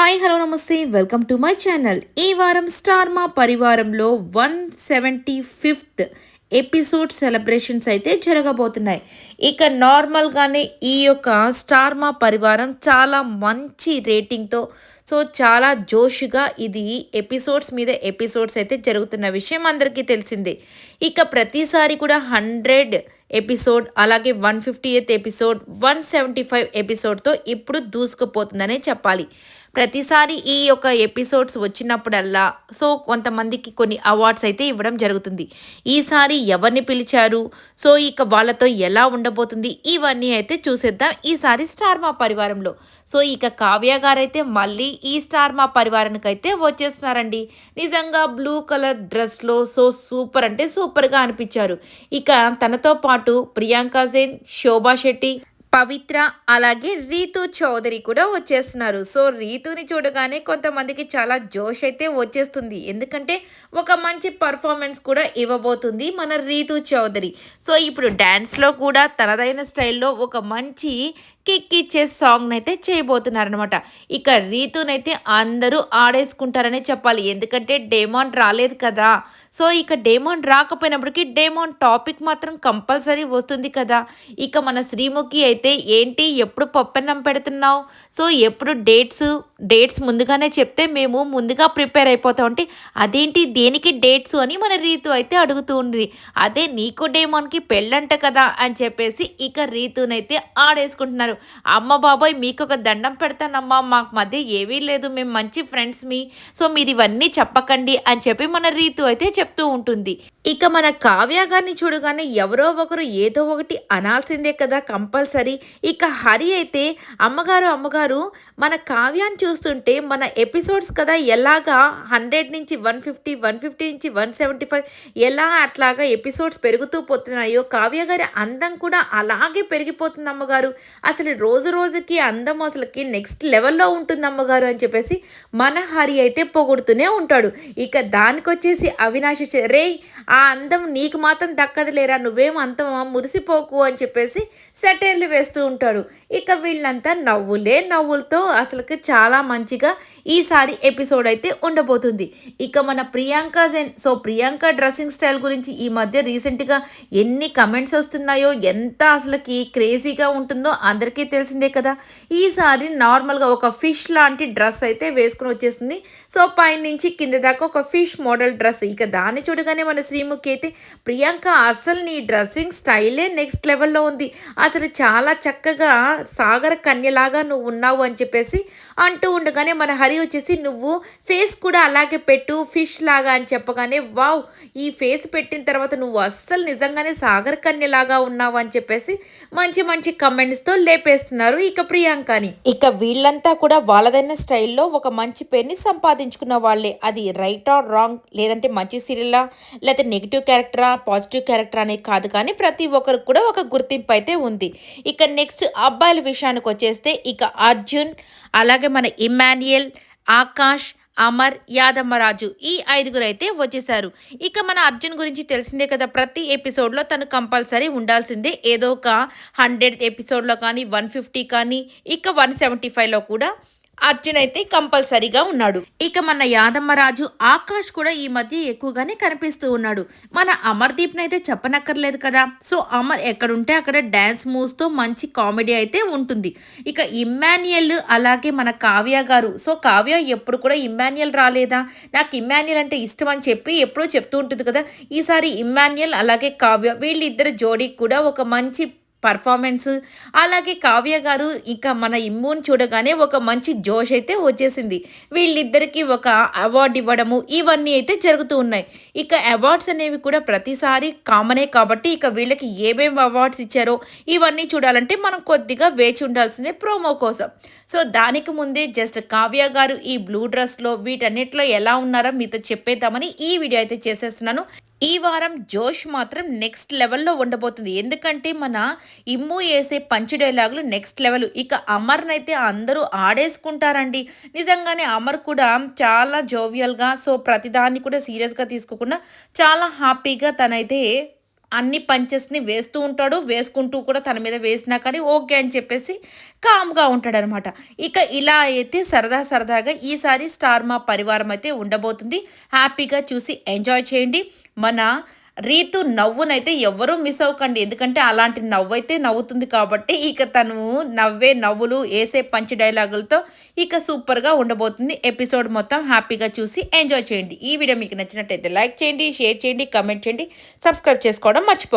Hi hello నమస్తే. Welcome to my channel. ఈ వారం star Maa పరివారంలో one seventy fifth episode celebrations అయితే జరగబోతున్నాయి. ఇక నార్మల్గానే ఈ యొక్క స్టార్ మా పరివారం చాలా మంచి రేటింగ్తో సో చాలా జోష్గా ఇది ఎపిసోడ్స్ మీద ఎపిసోడ్స్ అయితే జరుగుతున్న విషయం అందరికీ తెలిసిందే. ఇక ప్రతిసారి కూడా హండ్రెడ్ ఎపిసోడ్ అలాగే one fifty eighth episode one seventy five ఎపిసోడ్తో ఇప్పుడు దూసుకుపోతుందనే చెప్పాలి. ప్రతిసారి ఈ యొక్క ఎపిసోడ్స్ వచ్చినప్పుడల్లా సో కొంతమందికి కొన్ని అవార్డ్స్ అయితే ఇవ్వడం జరుగుతుంది. ఈసారి ఎవరిని పిలిచారు? సో ఇక వాళ్ళతో ఎలా ఉండబోతుంది? ఇవన్నీ అయితే చూసేద్దాం ఈసారి స్టార్ మా పరివారంలో. సో ఇక కావ్య గారైతే మళ్ళీ ఈ స్టార్ మా పరివారానికి అయితే వచ్చేస్తున్నారండి. నిజంగా బ్లూ కలర్ డ్రెస్లో సో సూపర్ అంటే సూపర్గా అనిపించారు. ఇక తనతో పాటు ప్రియాంక జైన్ శోభా శెట్టి పవిత్ర అలాగే రీతు చౌదరి కూడా వచ్చేస్తున్నారు. సో రీతుని చూడగానే కొంతమందికి చాలా జోష్ అయితే వచ్చేస్తుంది. ఎందుకంటే ఒక మంచి పర్ఫార్మెన్స్ కూడా ఇవ్వబోతుంది మన రీతు చౌదరి. సో ఇప్పుడు డ్యాన్స్లో కూడా తనదైన స్టైల్లో ఒక మంచి కిక్ ఇచ్చే సాంగ్ అయితే చేయబోతున్నారనమాట ఇక రీతునైతే అందరూ ఆడేసుకుంటారనే చెప్పాలి. ఎందుకంటే డేమాన్ రాలేదు కదా. సో ఇక డేమాన్ రాకపోయినప్పటికీ డేమాన్ టాపిక్ మాత్రం కంపల్సరీ వస్తుంది కదా. ఇక మన శ్రీముఖి అయితే ఏంటి? ఎప్పుడు పప్పెన్నం పెడుతున్నావు? సో ఎప్పుడు డేట్స్ డేట్స్ ముందుగానే చెప్తే మేము ముందుగా ప్రిపేర్ అయిపోతాం అంటే అదేంటి దేనికి డేట్స్? అని మన రీతు అయితే అడుగుతూ ఉంది. అదే నీకు డేమాన్కి పెళ్ళంట కదా అని చెప్పేసి ఇక రీతునైతే ఆడేసుకుంటున్నారు అమ్మ బాబోయ్ మీకు ఒక దండం పెడతానమ్మా మాకు మధ్య ఏమీ లేదు మేము మంచి ఫ్రెండ్స్ మీ. సో మీరు ఇవన్నీ చెప్పకండి అని చెప్పి మన రీతు అయితే చెప్తూ ఉంటుంది. ఇక మన కావ్య గారిని చూడగానే ఎవరో ఒకరు ఏదో ఒకటి అనాల్సిందే కదా కంపల్సరీ. ఇక హరి అయితే అమ్మగారు అమ్మగారు మన కావ్యాన్ని చూస్తుంటే మన ఎపిసోడ్స్ కదా ఎలాగా హండ్రెడ్ నుంచి వన్ ఫిఫ్టీ వన్ ఫిఫ్టీ నుంచి వన్ సెవెంటీ ఫైవ్ ఎలా అట్లాగా ఎపిసోడ్స్ పెరుగుతూ పోతున్నాయో కావ్య గారి అందం కూడా అలాగే పెరిగిపోతుంది అమ్మగారు. అసలు అసలు రోజు రోజుకి అందం అసలుకి నెక్స్ట్ లెవెల్లో ఉంటుంది అమ్మగారు అని చెప్పేసి మన హరి అయితే పొగుడుతూనే ఉంటాడు. ఇక దానికొచ్చేసి అవినాష్ రే ఆ అందం నీకు మాత్రం దక్కదు లేరా నువ్వేం అంత మురిసిపోకు అని చెప్పేసి సెటైర్లు వేస్తూ ఉంటాడు. ఇక వీళ్ళంతా నవ్వులే నవ్వులతో అసలుకి చాలా మంచిగా ఈసారి ఎపిసోడ్ అయితే ఉండబోతుంది. ఇక మన Priyanka Jain so Priyanka dressing style గురించి ఈ మధ్య రీసెంట్గా ఎన్ని కమెంట్స్ వస్తున్నాయో ఎంత అసలుకి క్రేజీగా ఉంటుందో అందరికీ తెలిసిందే కదా. ఈసారి నార్మల్గా ఒక ఫిష్ లాంటి డ్రెస్ అయితే వేసుకుని వచ్చేసింది. సో పైనుంచి కింద దాకా ఒక ఫిష్ మోడల్ డ్రెస్. ఇక దాన్ని చూడగానే మన శ్రీముఖి అయితే ప్రియాంక అసలు నీ డ్రెస్సింగ్ స్టైలే నెక్స్ట్ లెవెల్లో ఉంది. అసలు చాలా చక్కగా సాగర కన్యలాగా నువ్వు ఉన్నావు అని చెప్పేసి అంటూ ఉండగానే మన హరి వచ్చేసి నువ్వు ఫేస్ కూడా అలాగే పెట్టు ఫిష్ లాగా అని చెప్పగానే వావ్ ఈ ఫేస్ పెట్టిన తర్వాత నువ్వు అస్సలు నిజంగానే సాగర కన్యలాగా ఉన్నావు అని చెప్పేసి మంచి మంచి కమెంట్స్తో లేపేస్తున్నారు ఇక ప్రియాంకని. ఇక వీళ్ళంతా కూడా వాళ్ళదైన స్టైల్లో ఒక మంచి పేరుని సంపాదించుకున్న వాళ్ళే. అది రైట్ ఆర్ రాంగ్? లేదంటే మంచి సీరియల్లా లేకపోతే నెగిటివ్ క్యారెక్టరా? పాజిటివ్ క్యారెక్టర్ అనేది కాదు కానీ ప్రతి ఒక్కరికి కూడా ఒక గుర్తింపు అయితే ఉంది. ఇక నెక్స్ట్ అబ్బాయిల విషయానికి వచ్చేస్తే ఇక అర్జున్ అలాగే మన ఇమాన్యుయల్ ఆకాష్ అమర్ యాదమ్మరాజు ఈ ఐదుగురు అయితే వచ్చేసారు ఇక మన అర్జున్ గురించి తెలిసిందే కదా ప్రతి ఎపిసోడ్లో తను కంపల్సరీ ఉండాల్సిందే. ఏదో ఒక హండ్రెడ్ ఎపిసోడ్లో కానీ వన్ ఫిఫ్టీ కానీ ఇక వన్ సెవెంటీ ఫైవ్లో కూడా అర్జున్ అయితే కంపల్సరీగా ఉన్నాడు. ఇక మన యాదమ్మరాజు ఆకాష్ కూడా ఈ మధ్య ఎక్కువగానే కనిపిస్తూ ఉన్నాడు. మన అమర్దీప్ అయితే చెప్పనక్కర్లేదు కదా. సో అమర్ ఎక్కడుంటే అక్కడ డ్యాన్స్ మూవ్స్తో మంచి కామెడీ అయితే ఉంటుంది. ఇక ఇమ్మాన్యుయల్ అలాగే మన కావ్య గారు. సో కావ్య ఎప్పుడు కూడా ఇమ్మాన్యుయల్ రాలేదా? నాకు ఇమ్మాన్యుయల్ అంటే ఇష్టం అని చెప్పి ఎప్పుడో చెప్తూ ఉంటుంది కదా. ఈసారి ఇమ్మాన్యుయల్ అలాగే కావ్య వీళ్ళిద్దరు జోడీకి కూడా ఒక మంచి పర్ఫార్మెన్స్ అలాగే కావ్య గారు ఇక మన ఇమ్మూన్ చూడగానే ఒక మంచి జోష్ అయితే వచ్చేసింది. వీళ్ళిద్దరికీ ఒక అవార్డు ఇవ్వడము ఇవన్నీ అయితే జరుగుతూ ఉన్నాయి. ఇక అవార్డ్స్ అనేవి కూడా ప్రతిసారి కామనే కాబట్టి ఇక వీళ్ళకి ఏమేమి అవార్డ్స్ ఇచ్చారో ఇవన్నీ చూడాలంటే మనం కొద్దిగా వేచి ఉండాల్సిందే ప్రోమో కోసం. సో దానికి ముందే జస్ట్ కావ్య గారు ఈ బ్లూ డ్రెస్లో వీటన్నిటిలో ఎలా ఉన్నారో మీతో చెప్పేద్దామని ఈ వీడియో అయితే చేసేస్తున్నాను. ఈ వారం జోష్ మాత్రం నెక్స్ట్ లెవెల్లో ఉండబోతుంది. ఎందుకంటే మన ఇమ్ము వేసే పంచ్ డైలాగులు నెక్స్ట్ లెవెల్. ఇక అమర్నైతే అందరూ ఆడేసుకుంటారండి. నిజంగానే అమర్ కూడా చాలా జోవియల్గా సో ప్రతిదాన్ని కూడా సీరియస్గా తీసుకోకుండా చాలా హ్యాపీగా తనైతే అన్ని పంచెస్ని వేస్తూ ఉంటాడు వేసుకుంటూ కూడా తన మీద వేసినా కానీ ఓకే అని చెప్పేసి కామ్గా ఉంటాడనమాట. ఇక ఇలా అయితే సరదా సరదాగా ఈసారి స్టార్ మా పరివారం అయితే ఉండబోతుంది. హ్యాపీగా చూసి ఎంజాయ్ చేయండి. మన రీతు నవ్వునైతే ఎవ్వరూ మిస్ అవ్వకండి. ఎందుకంటే అలాంటి నవ్వు అయితే నవ్వుతుంది కాబట్టి ఇక తను నవ్వే నవ్వులు వేసే పంచి డైలాగులతో ఇక సూపర్గా ఉండబోతుంది. ఎపిసోడ్ మొత్తం హ్యాపీగా చూసి ఎంజాయ్ చేయండి. ఈ వీడియో మీకు నచ్చినట్టయితే లైక్ చేయండి షేర్ చేయండి కమెంట్ చేయండి సబ్స్క్రైబ్ చేసుకోవడం మర్చిపోకండి